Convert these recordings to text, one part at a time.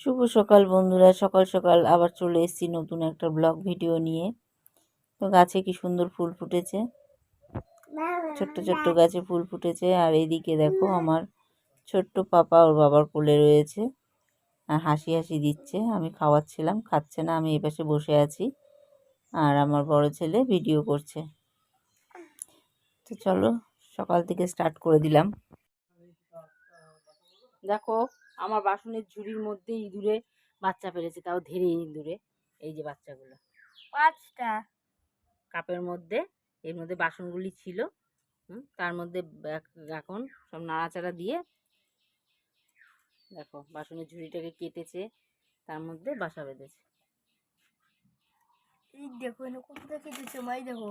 শুভ সকাল বন্ধুরা, সকাল সকাল আবার চলে এসেছি নতুন একটা ব্লগ ভিডিও নিয়ে। তো গাছে কি সুন্দর ফুল ফুটেছে? ছোট্ট ছোট্ট গাছে ফুল ফুটেছে আর এইদিকে দেখো আমার ছোট্ট পাপা ওর বাবার কোলে রয়েছে আর হাসি হাসি দিচ্ছে। আমি খাওয়াচ্ছিলাম, খাচ্ছে না, আমি এই পাশে বসে আছি আর আমার বড় ছেলে ভিডিও করছে। তো চলো সকাল থেকে স্টার্ট করে দিলাম। দেখো আমার বাসনের ঝুড়ির মধ্যে ইঁদুরে বাচ্চা পেরেছে তাও ধীরে ইঁদুরে এই যে বাচ্চাগুলো। পাঁচটা কাপের মধ্যে এর মধ্যে বাসনগুলি ছিল তার মধ্যে এখন সব নাড়াচাড়া দিয়ে দেখো বাসনের ঝুড়িটাকে কেটেছে তার মধ্যে বাসা বেঁধেছে। এই দেখো কোথা কেটেছে মাই দেখো।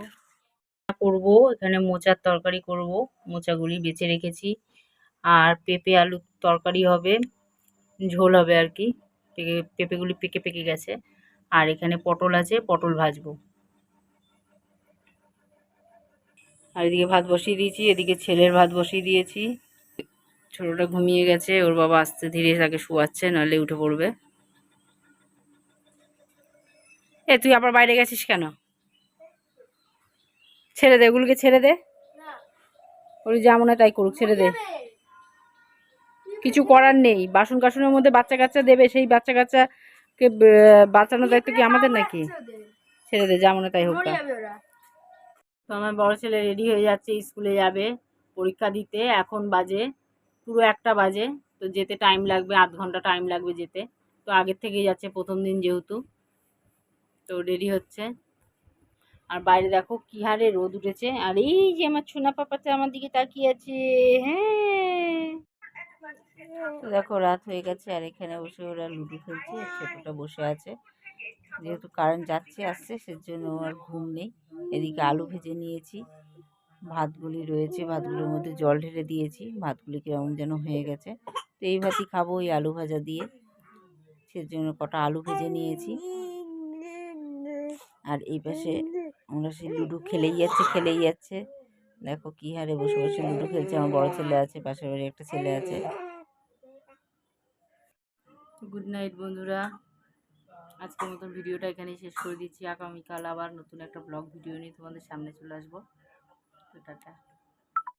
করব এখানে মোচার তরকারি করব মোচাগুলি বেছে রেখেছি। আর পেঁপে আলুর তরকারি হবে। ঝোল হবে আর কি। পেকে পেঁপেগুলি পেকে পেকে গেছে। আর এখানে পটল আছে পটল ভাজবো। আর এদিকে ভাত বসিয়ে দিয়েছি এদিকে ছেলের ভাত বসিয়ে দিয়েছি। ছোটোটা ঘুমিয়ে গেছে ওর বাবা আস্তে ধীরে তাকে শোয়াচ্ছে নাহলে উঠে পড়বে। এ তুই আবার বাইরে গেছিস কেন? ছেড়ে দে ওগুলোকে ছেড়ে দে। ওর যেমন তাই করুক ছেড়ে দে। কিছু করার নেই। বাসন কাসনের মধ্যে বাচ্চা কাচ্চা দেবে সেই বাচ্চা কাচ্চাকে বাঁচানোর দায়িত্ব কি আমাদের নাকি? ছেড়ে দে যা মনে তাই হোক তো। আমার বড় ছেলে রেডি হয়ে যাচ্ছে স্কুলে যাবে পরীক্ষা দিতে। এখন বাজে পুরো একটা বাজে তো যেতে টাইম লাগবে আধ ঘণ্টা টাইম লাগবে যেতে। তো আগের থেকেই যাচ্ছে প্রথম দিন যেহেতু। তো রেডি হচ্ছে। আর বাইরে দেখো কি হারে রোদ উঠেছে। আর এই যে আমার সোনা পাপাতে আমার দিকে তাকিয়ে আছে হ্যাঁ। দেখো, রাত হয়ে গেছে আর এখানে বসে ওরা লুডো খেলছে ছোটটা বসে আছে। যেহেতু কারেন্ট যাচ্ছে, আসছে, সেজন্য আর ঘুম নেই। এদিকে আলু ভেজে নিয়েছি। ভাতগুলি রয়েছে, ভাতগুলোর মধ্যে জল ঢেলে দিয়েছি। ভাতগুলি কেমন যেন হয়ে গেছে। তো এই ভাতই খাব ওই আলু ভাজা দিয়ে। সেজন্য কটা আলু ভেজে নিয়েছি। আর এই পাশে আমরা সেই লুডো খেলেই যাচ্ছে খেলেই যাচ্ছে। দেখো কি হারে বসে বসে লুডো খেলছে, আমার বড় ছেলে আছে, পাশের বাড়ি একটা ছেলে আছে। গুড নাইট বন্ধুরা। আজকের মতন ভিডিওটা এখানেই শেষ করে দিচ্ছি। আগামীকাল আবার নতুন একটা ব্লগ ভিডিও নিয়ে তোমাদের সামনে চলে আসব। তো টাটা।